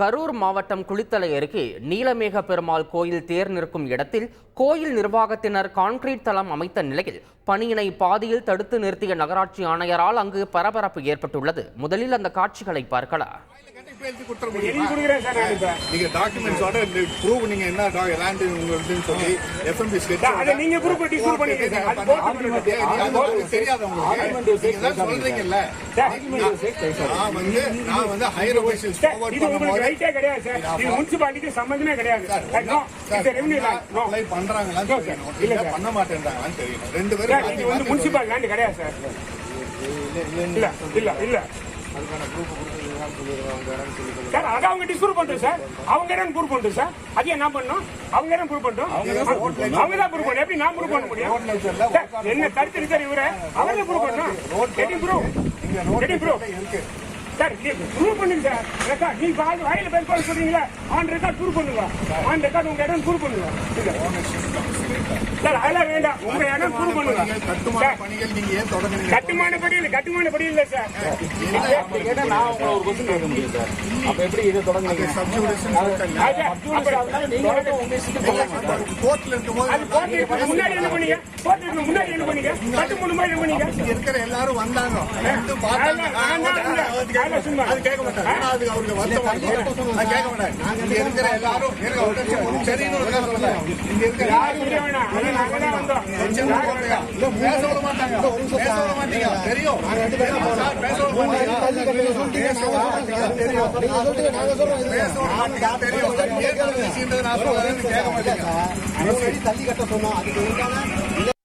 கரூர் மாவட்டம் குளித்தலை அருகே நீலமேக பெருமாள் கோயில் தேர் நிற்கும் இடத்தில் கோயில் நிர்வாகத்தினர் கான்கிரீட் தளம் அமைத்த நிலையில் பணியினை பாதியில் தடுத்து நிறுத்திய நகராட்சி ஆணையரால் அங்கு பரபரப்பு ஏற்பட்டுள்ளது. முதலில் அந்த காட்சிகளை பார்க்கலாம். எழுதி கொடுத்துட முடியுமா? நீங்க டாக்குமெண்ட்ஸோட ப்ரூவ் நீங்க என்ன லேண்ட் உங்களுக்குன்னு சொல்லி எஃப்எம்பி ஸ்கெட்ச் அதை நீங்க. தெரியாது உங்களுக்கு தான் சொல்றீங்கல்ல? சார், நான் வந்து நான் வந்து ஹையர் சார், ஃபார்வர்ட் இது உங்களுக்கு பண்ணும்போது ரைட்டே கிடையாது சார். இது முனிசிபாலிட்டிக்கு சம்பந்தமே கிடையாது சார், நோ இது ரெவன்யூ லேண்ட் நோ அப்ளை பண்றாங்களான்னு No, sir. தெரியணும் இல்ல, இல்ல sir. பண்ண மாட்டேன்றாங்களான்னு தெரியணும். ரெண்டு பேரும் இது வந்து முனிசிபல் லேண்ட் கிடையாது சார். இல்ல இல்ல இல்ல சார் அதை அவங்க டிஸ்ப்ரூவ் பண்றோம் சார். அவங்க இடம் ப்ரூவ் பண்றோம் சார். அது என்ன பண்ணணும் அவங்க இடம் ப்ரூவ் பண்றோம்? அவங்க தான் ப்ரூவ் பண்ணணும் எப்படி நான் ப்ரூவ் பண்ண முடியும்? என்ன கருத்து இருக்காரு இவரு அவரே ப்ரூவ் பண்ணணும் கெட்டி ப்ரூவ் ப்ரூவ் இருக்கு. சார் ப்ரூவ் பண்ணுங்க. சார் ரெக்கார்ட் நீங்க வாயில வாயில சொல்றீங்களா? ஆன் ரெக்கார்ட் ப்ரூவ் பண்ணுங்க. ஆன் ரெக்கார்ட் உங்க இடம் ப்ரூவ் பண்ணுங்க. சார் அதெல்லாம் வேண்டாம். உங்க இடம் ப்ரூவ் பண்ணுங்க. கட்டுமான பணிகள் நீங்க ஏன் கட்டுமான படி இல்ல கட்டுமான படி இல்ல சார். கேட்டா நான் உங்களை ஒரு கொஸ்டின் கேட்க முடியும் சார். அப்ப எப்படி இதை தொடங்குனீங்க சப்ஜூடிஷன் சொல்லிட்டாங்க. அது அப்புறம் நீங்க வந்து உங்க இஷ்டத்துக்கு போகலாம் கோர்ட்ல இருக்கும்போது அது போட்டு முன்னாடி என்ன பண்ணீங்க? முன்னாடி என்ன பண்ணீங்க? கட்டு மூணு மாதிரி என்ன பண்ணீங்க? இருக்கிற எல்லாரும் வந்தாங்க. பார்த்தாங்க அது கேட்க மாட்டாங்க அதுக்கு அவருக்கு வருத்தம் கேட்க மாட்டாங்க இங்க இருக்கிற எல்லாரும். இங்க இருக்கிற யாரும் பேச விட மாட்டாங்க பேச விட மாட்டீங்க தெரியும் பேச விட மாட்டீங்க தெரியும் பேச விட மாட்டீங்க தெரியும் கேட்க மாட்டீங்க தள்ளி கட்ட சொன்னோம் அதுக்கு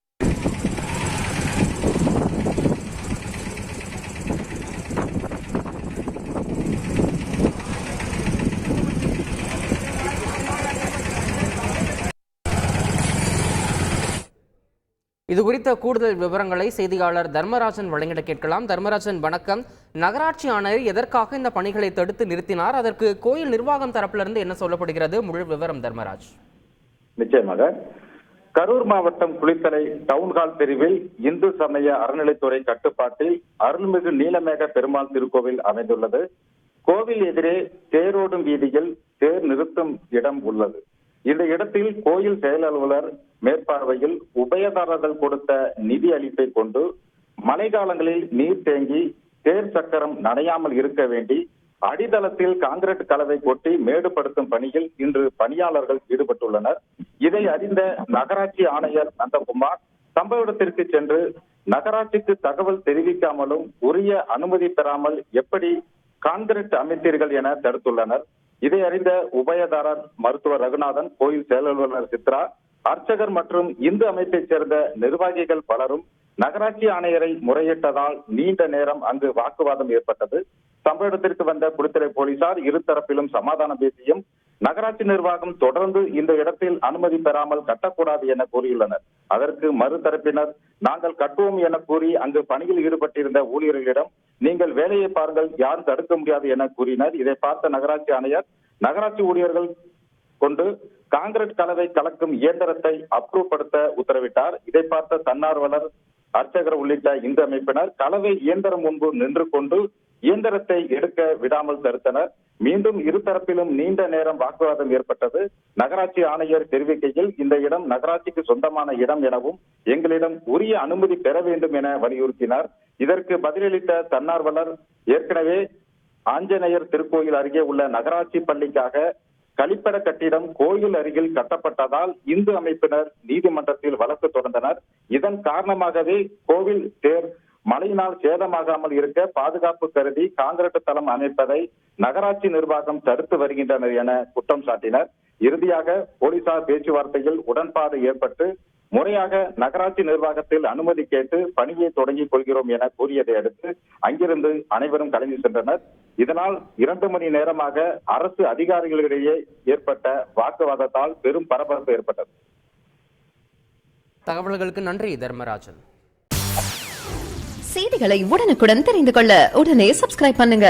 இது குறித்த கூடுதல் விவரங்களை செய்தியாளர் தர்மராஜன் வழங்கிட கேட்கலாம். தர்மராஜன் வணக்கம். நகராட்சி ஆணையர் எதற்காக இந்த பணிகளை தடுத்து நிறுத்தினார்? அதற்கு கோயில் நிர்வாகம் தரப்பிலிருந்து என்ன சொல்லப்படுகிறது? முழு விவரம் தர்மராஜ். நிச்சயமாக. கரூர் மாவட்டம் குளித்தலை டவுன்ஹால் பிரிவில் இந்து சமய அறநிலைத்துறை கட்டுப்பாட்டில் அருள்மிகு நீலமேக பெருமாள் திருக்கோவில் அமைந்துள்ளது. கோவில் எதிரே தேரோடும் வீதியில் தேர் நிறுத்தும் இடம் உள்ளது. இந்த இடத்தில் கோயில் செயல் அலுவலர் மேற்பார்வையில் உபயதாரர்கள் கொடுத்த நிதி அளிப்பை கொண்டு மழைக்காலங்களில் நீர் தேங்கி தேர் சக்கரம் நனையாமல் இருக்க வேண்டி அடித்தளத்தில் காங்கிரீட் கலவை கொட்டி மேடுபடுத்தும் பணியில் இன்று பணியாளர்கள் ஈடுபட்டுள்ளனர். இதை அறிந்த நகராட்சி ஆணையர் நந்தகுமார் சம்பவ இடத்திற்கு சென்று நகராட்சிக்கு தகவல் தெரிவிக்காமலும் உரிய அனுமதி பெறாமல் எப்படி கான்கிரீட் அமைத்தீர்கள் என தடுத்துள்ளனர். இதை அறிந்த உபயதாரர் மருத்துவர் ரகுநாதன் கோயில் செயலாளர் சித்ரா அர்ச்சகர் மற்றும் இந்து அமைப்பைச் சேர்ந்த நிர்வாகிகள் பலரும் நகராட்சி ஆணையரை முறையிட்டதால் நீண்ட நேரம் அங்கு வாக்குவாதம் ஏற்பட்டது. சம்பவ இடத்திற்கு வந்த குடித்துறை போலீசார் இருதரப்பிலும் சமாதானம் பேசியும் நகராட்சி நிர்வாகம் தொடர்ந்து இந்த இடத்தில் அனுமதி பெறாமல் கட்டக்கூடாது என கூறியுள்ளனர். அதற்கு மறுதரப்பினர் நாங்கள் கட்டுவோம் என கூறி அங்கு பணியில் ஈடுபட்டிருந்த ஊழியர்களிடம் நீங்கள் வேலையை பாருங்கள் யாரும் தடுக்க முடியாது என கூறினர். இதை பார்த்த நகராட்சி ஆணையர் நகராட்சி ஊழியர்கள் கொண்டு காங்கிரஸ் கலவை கலக்கும் இயந்திரத்தை அப்ரூவ் படுத்த உத்தரவிட்டார். இதை பார்த்த தன்னார்வலர் அர்ச்சகர் உள்ளிட்ட இந்து அமைப்பினர் கலவை இயந்திரம் முன்பு நின்று கொண்டு இயந்திரத்தை எடுக்க விடாமல் தடுத்தனர். மீண்டும் இருதரப்பிலும் நீண்ட நேரம் வாக்குவாதம் ஏற்பட்டது. நகராட்சி ஆணையர் தெரிவிக்கையில் இந்த இடம் நகராட்சிக்கு சொந்தமான இடம் எனவும் எங்களிடம் உரிய அனுமதி பெற வேண்டும் என வலியுறுத்தினார். இதற்கு பதிலளித்த தன்னார்வலர் ஏற்கனவே ஆஞ்சநேயர் திருக்கோயில் அருகே உள்ள நகராட்சி பள்ளிக்காக கழிப்பட கட்டிடம் கோயில் அருகில் கட்டப்பட்டதால் இந்து அமைப்பினர் நீதிமன்றத்தில் வழக்கு தொடர்ந்தனர். இதன் காரணமாகவே கோவில் தேர் மழையினால் சேதமாகாமல் இருக்க பாதுகாப்பு கருதி காங்கிரட்டு தளம் அமைப்பதை நகராட்சி நிர்வாகம் தடுத்து வருகின்றனர் என குற்றம் சாட்டினர். இறுதியாக போலீசார் பேச்சுவார்த்தையில் உடன்பாடு ஏற்பட்டு முறையாக நகராட்சி நிர்வாகத்தில் அனுமதி கேட்டு பணியை தொடங்கிக் கொள்கிறோம் என கூறியதை அடுத்து அங்கிருந்து அனைவரும் கிளம்பி சென்றனர். இதனால் இரண்டு மணி நேரமாக அரசு அதிகாரிகளிடையே ஏற்பட்ட வாக்குவாதத்தால் பெரும் பரபரப்பு ஏற்பட்டது. தகவல்களுக்கு நன்றி தர்மராஜன். செய்திகளை உடனுக்குடன் தெரிந்து கொள்ள உடனே சப்ஸ்கிரைப் பண்ணுங்க.